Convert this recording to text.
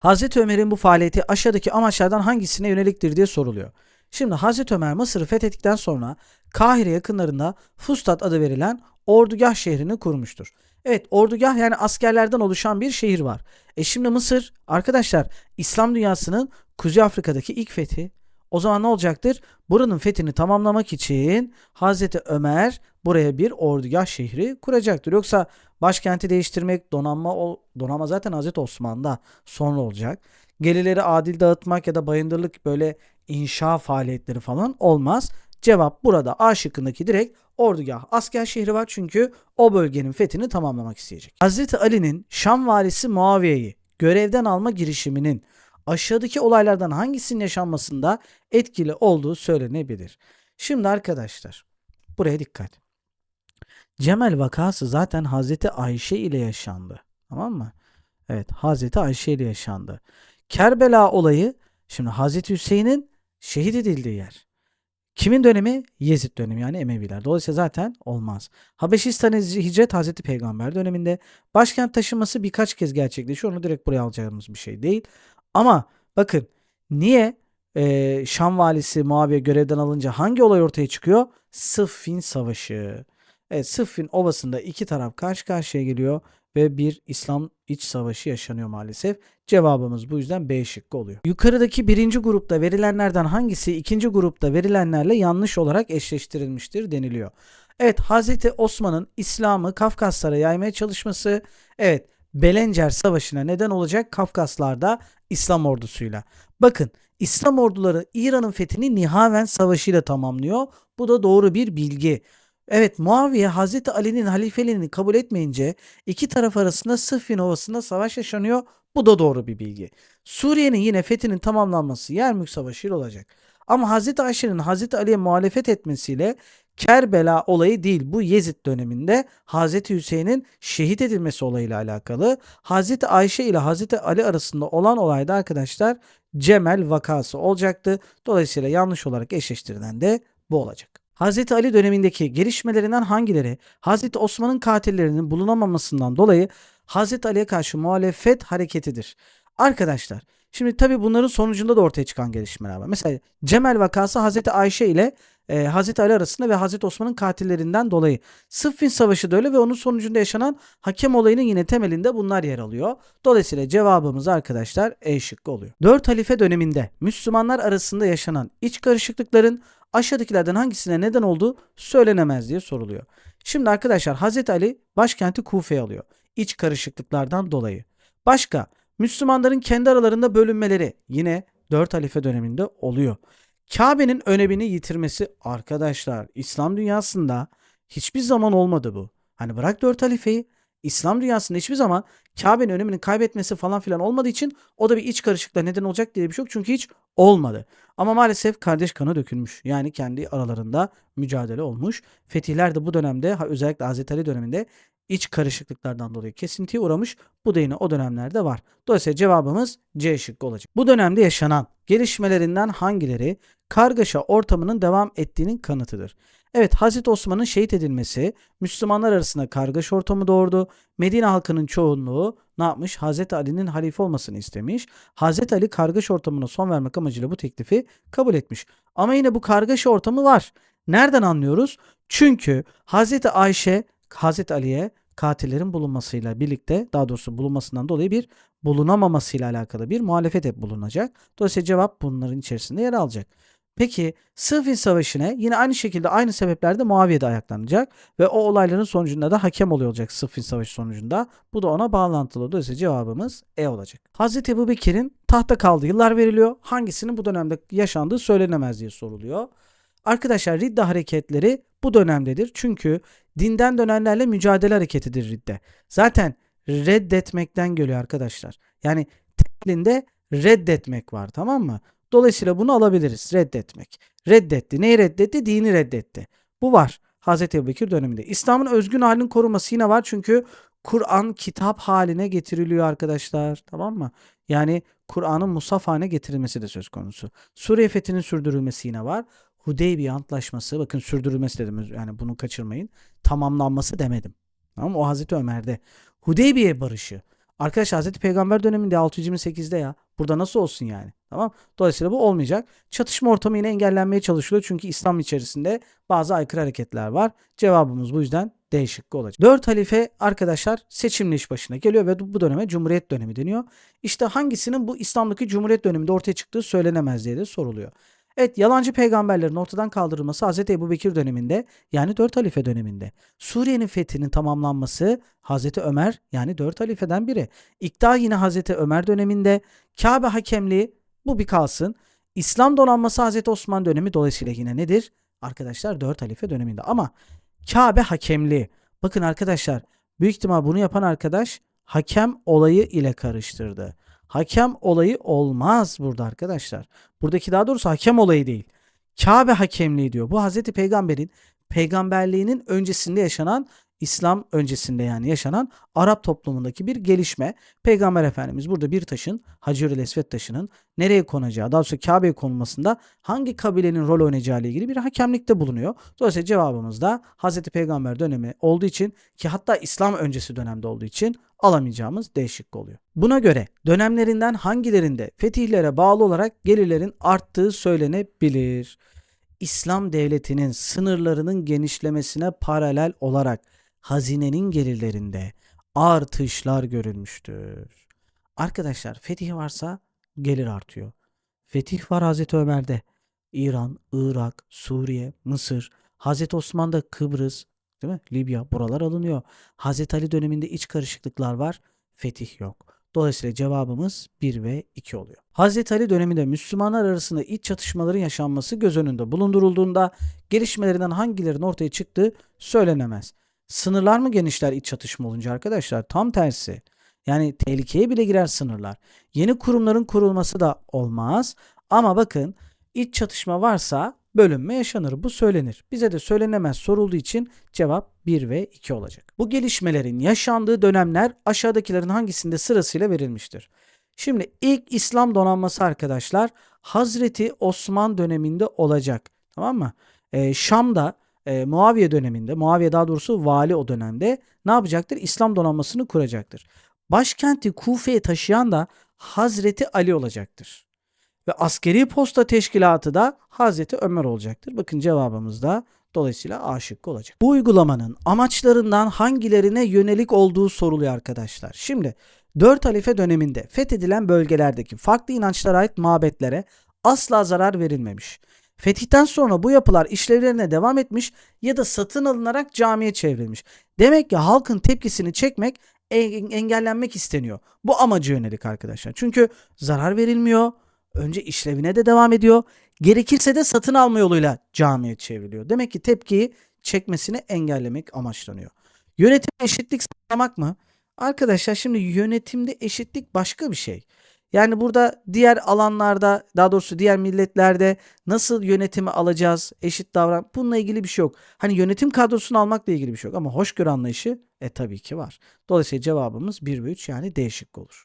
Hazreti Ömer'in bu faaliyeti aşağıdaki amaçlardan hangisine yöneliktir diye soruluyor. Şimdi Hazreti Ömer Mısır'ı fethettikten sonra Kahire yakınlarında Fustat adı verilen ordugah şehrini kurmuştur. Evet ordugah yani askerlerden oluşan bir şehir var. E şimdi Mısır arkadaşlar İslam dünyasının Kuzey Afrika'daki ilk fethi. O zaman ne olacaktır? Buranın fethini tamamlamak için Hazreti Ömer buraya bir ordugah şehri kuracaktır. Yoksa başkenti değiştirmek, donanma donanma zaten Hazreti Osman'da sonra olacak. Gelirleri adil dağıtmak ya da bayındırlık böyle inşa faaliyetleri falan olmaz. Cevap burada A şıkkındaki direkt ordugah asker şehri var çünkü o bölgenin fethini tamamlamak isteyecek. Hazreti Ali'nin Şam valisi Muaviye'yi görevden alma girişiminin aşağıdaki olaylardan hangisinin yaşanmasında etkili olduğu söylenebilir. Şimdi arkadaşlar buraya dikkat. Cemel vakası zaten Hazreti Ayşe ile yaşandı. Tamam mı? Evet Hazreti Ayşe ile yaşandı. Kerbela olayı şimdi Hazreti Hüseyin'in şehit edildiği yer. Kimin dönemi? Yezid dönemi yani Emeviler. Dolayısıyla zaten olmaz. Habeşistan'a hicret Hazreti Peygamber döneminde. Başkent taşınması birkaç kez gerçekleşiyor. Onu direkt buraya alacağımız bir şey değil. Ama bakın niye eee, Şam valisi Muaviye görevden alınca hangi olay ortaya çıkıyor? Sıffin Savaşı. Evet Sıffin Ovası'nda iki taraf karşı karşıya geliyor ve bir İslam iç savaşı yaşanıyor maalesef. Cevabımız bu yüzden B şıkkı oluyor. Yukarıdaki birinci grupta verilenlerden hangisi ikinci grupta verilenlerle yanlış olarak eşleştirilmiştir deniliyor. Evet Hazreti Osman'ın İslam'ı Kafkaslara yaymaya çalışması evet Belencer Savaşı'na neden olacak Kafkaslarda İslam ordusuyla. Bakın İslam orduları İran'ın fethini Nihaven Savaşı ile tamamlıyor. Bu da doğru bir bilgi. Evet Muaviye Hazreti Ali'nin halifeliğini kabul etmeyince iki taraf arasında Sıffin Ovası'nda savaş yaşanıyor. Bu da doğru bir bilgi. Suriye'nin yine fethinin tamamlanması Yermük Savaşı ile olacak. Ama Hazreti Ayşe'nin Hazreti Ali'ye muhalefet etmesiyle Kerbela olayı değil bu Yezid döneminde Hazreti Hüseyin'in şehit edilmesi olayıyla alakalı. Hazreti Ayşe ile Hazreti Ali arasında olan olayda arkadaşlar Cemel vakası olacaktı. Dolayısıyla yanlış olarak eşleştirilen de bu olacak. Hazreti Ali dönemindeki gelişmelerinden hangileri Hazreti Osman'ın katillerinin bulunamamasından dolayı Hazreti Ali'ye karşı muhalefet hareketidir? Arkadaşlar şimdi tabi bunların sonucunda da ortaya çıkan gelişmeler var. Mesela Cemel vakası Hazreti Ayşe ile e, Hazreti Ali arasında ve Hazreti Osman'ın katillerinden dolayı. Sıffin Savaşı da öyle ve onun sonucunda yaşanan hakem olayının yine temelinde bunlar yer alıyor. Dolayısıyla cevabımız arkadaşlar E şıkkı oluyor. 4 halife döneminde Müslümanlar arasında yaşanan iç karışıklıkların aşağıdakilerden hangisine neden olduğu söylenemez diye soruluyor. Şimdi arkadaşlar Hazreti Ali başkenti Kufe'ye alıyor. İç karışıklıklardan dolayı. Başka Müslümanların kendi aralarında bölünmeleri yine 4 halife döneminde oluyor. Kabe'nin önemini yitirmesi arkadaşlar İslam dünyasında hiçbir zaman olmadı bu. Hani bırak 4 halifeyi İslam dünyasında hiçbir zaman Kabe'nin önemini kaybetmesi falan filan olmadığı için o da bir iç karışıklığa neden olacak diye bir şey yok. Çünkü hiç olmadı. Ama maalesef kardeş kanı dökülmüş. Yani kendi aralarında mücadele olmuş. Fetihler de bu dönemde özellikle Hazreti Ali döneminde iç karışıklıklardan dolayı kesintiye uğramış. Bu da yine o dönemlerde var. Dolayısıyla cevabımız C şıkkı olacak. Bu dönemde yaşanan gelişmelerinden hangileri kargaşa ortamının devam ettiğinin kanıtıdır? Evet Hazreti Osman'ın şehit edilmesi Müslümanlar arasında kargaşa ortamı doğurdu. Medine halkının çoğunluğu ne yapmış? Hazreti Ali'nin halife olmasını istemiş. Hazreti Ali kargaşa ortamına son vermek amacıyla bu teklifi kabul etmiş. Ama yine bu kargaşa ortamı var. Nereden anlıyoruz? Çünkü Hazreti Ayşe Hazreti Ali'ye katillerin bulunmasıyla birlikte daha doğrusu bulunmasından dolayı bir bulunamamasıyla alakalı bir muhalefet hep bulunacak. Dolayısıyla cevap bunların içerisinde yer alacak. Peki Sıffin Savaşı'na yine aynı şekilde aynı sebeplerde Muaviye de ayaklanacak ve o olayların sonucunda da hakem oluyor olacak Sıffin Savaşı sonucunda. Bu da ona bağlantılı. Dolayısıyla cevabımız E olacak. Hazreti Ebu Bekir'in tahta kaldığı yıllar veriliyor. Hangisinin bu dönemde yaşandığı söylenemez diye soruluyor. Arkadaşlar Ridda hareketleri bu dönemdedir. Çünkü dinden dönenlerle mücadele hareketidir Ridde. Zaten reddetmekten geliyor arkadaşlar. Yani temelinde reddetmek var tamam mı? Dolayısıyla bunu alabiliriz. Reddetmek. Reddetti. Neyi reddetti? Dini reddetti. Bu var. Hazreti Ebubekir döneminde. İslam'ın özgün halinin korunması yine var. Çünkü Kur'an kitap haline getiriliyor arkadaşlar. Tamam mı? Yani Kur'an'ın musaf haline getirilmesi de söz konusu. Suriye fethinin sürdürülmesi yine var. Hudeybiye Antlaşması bakın sürdürülmesi dedim yani bunu kaçırmayın. Tamamlanması demedim. Tamam? O Hazreti Ömer'de. Hudeybiye barışı Arkadaşlar Hazreti Peygamber döneminde 628'de ya. Burada nasıl olsun yani? Tamam. Dolayısıyla bu olmayacak. Çatışma ortamı yine engellenmeye çalışılıyor. Çünkü İslam içerisinde bazı aykırı hareketler var. Cevabımız bu yüzden D şıkkı olacak. Dört halife arkadaşlar seçimle iş başına geliyor ve bu döneme Cumhuriyet dönemi deniyor. İşte hangisinin bu İslam'daki Cumhuriyet döneminde ortaya çıktığı söylenemez diye de soruluyor. Evet yalancı peygamberlerin ortadan kaldırılması Hz. Ebu Bekir döneminde yani 4 halife döneminde. Suriye'nin fethinin tamamlanması Hz. Ömer yani 4 halifeden biri. İkta yine Hz. Ömer döneminde. Kabe hakemliği bu bir kalsın. İslam donanması Hz. Osman dönemi dolayısıyla yine nedir? Arkadaşlar 4 halife döneminde ama Kabe hakemliği. Bakın arkadaşlar büyük ihtimal bunu yapan arkadaş hakem olayı ile karıştırdı. Hakem olayı olmaz burada arkadaşlar. Buradaki daha doğrusu hakem olayı değil. Kabe hakemliği diyor. Bu Hazreti Peygamber'in peygamberliğinin öncesinde yaşanan İslam öncesinde yani yaşanan Arap toplumundaki bir gelişme. Peygamber Efendimiz burada bir taşın Hacer-ül Esved taşının nereye konacağı, daha doğrusu Kabe'ye konulmasında hangi kabilenin rol oynayacağı ile ilgili bir hakemlikte bulunuyor. Dolayısıyla cevabımız da Hazreti Peygamber dönemi olduğu için ki hatta İslam öncesi dönemde olduğu için alamayacağımız D oluyor. Buna göre dönemlerinden hangilerinde fetihlere bağlı olarak gelirlerin arttığı söylenebilir? İslam devletinin sınırlarının genişlemesine paralel olarak hazinenin gelirlerinde artışlar görülmüştür. Arkadaşlar fetih varsa gelir artıyor. Fetih var Hazreti Ömer'de. İran, Irak, Suriye, Mısır, Hazreti Osman'da Kıbrıs, değil mi? Libya buralar alınıyor. Hazreti Ali döneminde iç karışıklıklar var. Fetih yok. Dolayısıyla cevabımız 1 ve 2 oluyor. Hazreti Ali döneminde Müslümanlar arasında iç çatışmaların yaşanması göz önünde bulundurulduğunda gelişmelerinden hangilerinin ortaya çıktığı söylenemez. Sınırlar mı genişler iç çatışma olunca arkadaşlar? Tam tersi. Yani tehlikeye bile girer sınırlar. Yeni kurumların kurulması da olmaz. Ama bakın iç çatışma varsa bölünme yaşanır. Bu söylenir. Bize de söylenemez sorulduğu için cevap 1 ve 2 olacak. Bu gelişmelerin yaşandığı dönemler aşağıdakilerin hangisinde sırasıyla verilmiştir? Şimdi ilk İslam donanması arkadaşlar Hazreti Osman döneminde olacak. Tamam mı? Ee, Şam'da e, Muaviye döneminde, Muaviye daha doğrusu vali o dönemde ne yapacaktır? İslam donanmasını kuracaktır. Başkenti Kufe'ye taşıyan da Hazreti Ali olacaktır. Ve askeri posta teşkilatı da Hazreti Ömer olacaktır. Bakın cevabımız da dolayısıyla A şıkkı olacak. Bu uygulamanın amaçlarından hangilerine yönelik olduğu soruluyor arkadaşlar. Şimdi 4 halife döneminde fethedilen bölgelerdeki farklı inançlara ait mabetlere asla zarar verilmemiş. Fetihten sonra bu yapılar işlevlerine devam etmiş ya da satın alınarak camiye çevrilmiş. Demek ki halkın tepkisini çekmek en- engellenmek isteniyor. Bu amaca yönelik arkadaşlar. Çünkü zarar verilmiyor. Önce işlevine de devam ediyor. Gerekirse de satın alma yoluyla camiye çevriliyor. Demek ki tepkiyi çekmesini engellemek amaçlanıyor. Yönetim eşitlik sağlamak mı? Arkadaşlar şimdi yönetimde eşitlik başka bir şey. Yani burada diğer alanlarda daha doğrusu diğer milletlerde nasıl yönetimi alacağız, eşit davran bununla ilgili bir şey yok. Hani yönetim kadrosunu almakla ilgili bir şey yok ama hoşgörü anlayışı e tabii ki var. Dolayısıyla cevabımız 1 ve 3 yani D şıkkı olur.